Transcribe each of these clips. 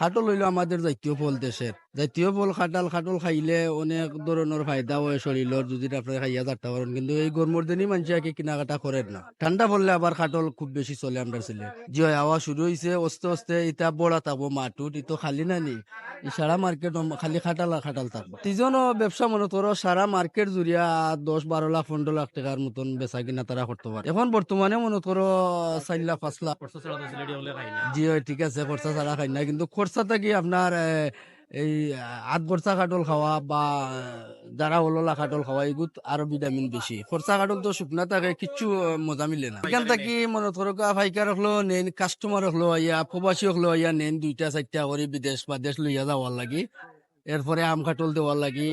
খাটল হইল আমাদের জাতীয় ফল দেশের। জাতীয় ফল খাটাল খাটল খাইলে অনেক ধরনের ফায়দা হয় শরীরের, যদি আপনার খাইয়া থাকতে পারেন। কিন্তু এই গরমের দিনই মানুষ আগে কেনাকাটা করেন না। ঠান্ডা পড়লে আবার খাটল খুব বেশি চলে আমরা ছেলে। যে হাওয়া শুরু হয়েছে অস্তে অস্তে ইটা বড়া থাকব মাটুট ইতো খালি না নি। সারা মার্কেট খালি খাটাল আর খাটাল থাকব। তিজন ব্যবসা মনে করো সারা মার্কেট জুড়িয়া দশ বারো লাখ পনেরো লাখ টাকার মতন বেচা কিনা তারা করতে পারে। এখন বর্তমানে মনে করো চার লাখ পাঁচ লাখ। জি ঠিক আছে খরচা ছাড়া খাই না। কিন্তু খরচা থাকি আপনার এই আট খরচা কাটল খাওয়া বা যারা হলোলা কাটল খাওয়া এগুত আরও ভিটামিন বেশি। খরচা কাটল তো শুকনা থাকে, কিচ্ছু মজা মিলে না। এখান থাকি মনে করো ফাইকার হলো নেন কাস্টমার হলো ইয়া প্রবাসী হলো ইয়া নেন দুইটা চারটা করে বিদেশ বা দেশ লইয়া যাওয়ার লাগি, এরপরে আম কাটল দেওয়ার লাগি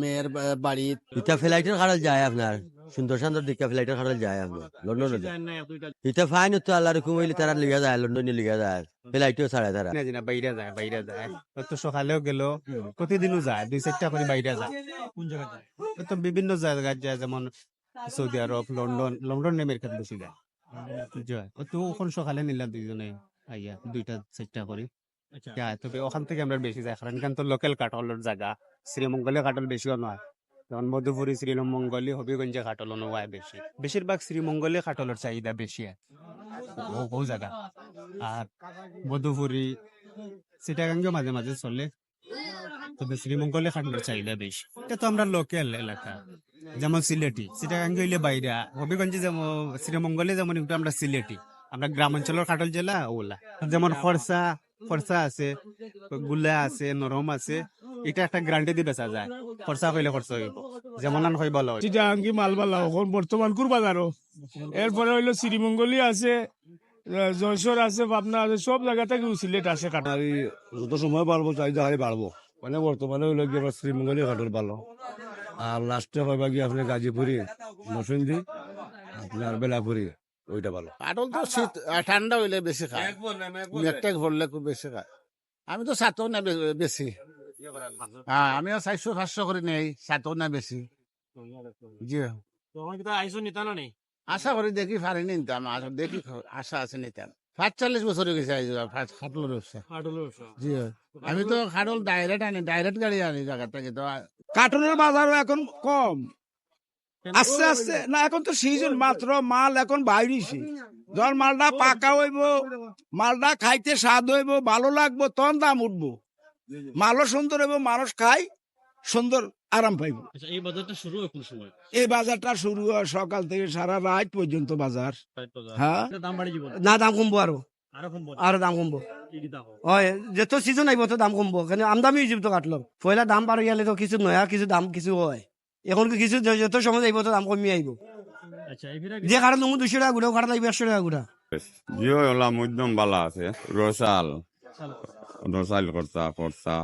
মেয়ের বা- বাড়িত ইটা ফ্লাইটের খাড়াল যায় আপনার সুন্দর সুন্দর দিকে ফ্লাইটের খাড়াল যায় আপনার লন্ডনে ইটা ফাইন তো আল্লাহ রকম হইলে তারা লিগা যায় লন্ডনে যায়। ফ্লাইটেও ছাড়ে তারা। না জিনা বাইরে যায় বাইরে যায়। তো সকালেও গেল প্রতিদিনও যায় দুই চারটা করে বাইরে যায়। কোন জায়গায় যায়? তো বিভিন্ন জায়গায় যায় যেমন সৌদি আরব লন্ডন লন্ডন আমেরিকাত বেশি যায়। যায়। তো ওখান সকালে নিলাম দুইজনে আইয়া দুইটা চারটা করে। যায় তবে ওখান থেকে আমরা বেশি যায়। কারণ এখান তো লোকাল কাটলের জায়গা। শ্রীমঙ্গলে কাটল বেশিও নয়। মধুপুরি শ্রীমঙ্গলে হবিগঞ্জে কাটল নয় বেশি। বেশিরভাগ শ্রীমঙ্গলে কাটলের চাহিদা বেশি বহু জায়গা। আর মধুপুরি সিটাগাঙ্গেও মাঝে মাঝে চলে। তবে শ্রীমঙ্গলে খাটলের চাহিদা বেশি। এটা তো আমরা লোকাল এলাকা। যেমন সিলেটি। সিটাগাঙ্গে হইলে বাইরে। হবিগঞ্জে যেমন, শ্রীমঙ্গলে যেমন একটু আমরা সিলেটি। আমরা গ্রামাঞ্চলের খাটল জেলা, ওলা। যেমন খরচা খরচা আছে গুলা আছে, নরম আছে। এটা একটা গ্রান্টে দিয়ে বেচা যায়। খরচা কইলে খরচা হইব। যেমন আন হয় বলো। চিটাঙ্গি মালবালা এখন বর্তমান কুরবাজারও। এরপরে হইল শ্রীমঙ্গলি আছে জয়সর আছে পাবনা আছে সব জায়গা থেকে সিলেট আসে কাটা। যত সময় বাড়বো চাহিদা হারে বাড়বো। মানে বর্তমানে হইল কি আপনার শ্রীমঙ্গলী ঘাটের ভালো আর লাস্টে হইবা কি আপনি গাজীপুরি নসুন্দি আপনার বেলাপুরি ওইটা ভালো কাটল তো শীত ঠান্ডা হইলে বেশি খায়। মেঘটেক ভরলে খুব বেশি খায়। আমি তো সাতও না বেশি। হ্যাঁ আমিও চারশো পাঁচশো করে নেই সাতও না বেশি জি। আশা করি দেখি পারি নিতাম দেখি আশা আছে নিতাম বছর হয়ে গেছে খাটল ব্যবসা জি। আমি তো খাটল ডাইরেক্ট আনি ডাইরেক্ট গাড়ি আনি জায়গা থেকে। তো বাজারও এখন কম। আস্তে আস্তে না এখন তো সিজন মাত্র মাল এখন বাইরেছি যখন মালটা পাকা হইব মালটা খাইতে স্বাদ হইব ভালো লাগবো তখন দাম উঠবো। মালও সুন্দর হইব মানুষ খাই সুন্দর আরাম পাইব। এই বাজারটা শুরু হয় কোন সময়? এই বাজারটা শুরু হয় সকাল থেকে সারা রাত পর্যন্ত বাজার। হ্যাঁ। দাম বাড়ি জীবন না? দাম কমবো আরও। আরও দাম কমবো। কি কি হয় যেত সিজন আহিব তো দাম কমবো। কিন্তু আমদামি যাব তো কাটলো। পয়লা দাম বাড়ি গেলে তো কিছু নয়া কিছু দাম কিছু হয়। এখন কি কিছু যত সময় আহিব তো দাম কমি আহিব আচ্ছা যে কারণ তুমি দুশো টাকা গুড়াও কাটা লাগবে একশো টাকা গুড়া। জিও মধ্যম বালা আছে রসাল। దోసాలు కొడతా కొడతా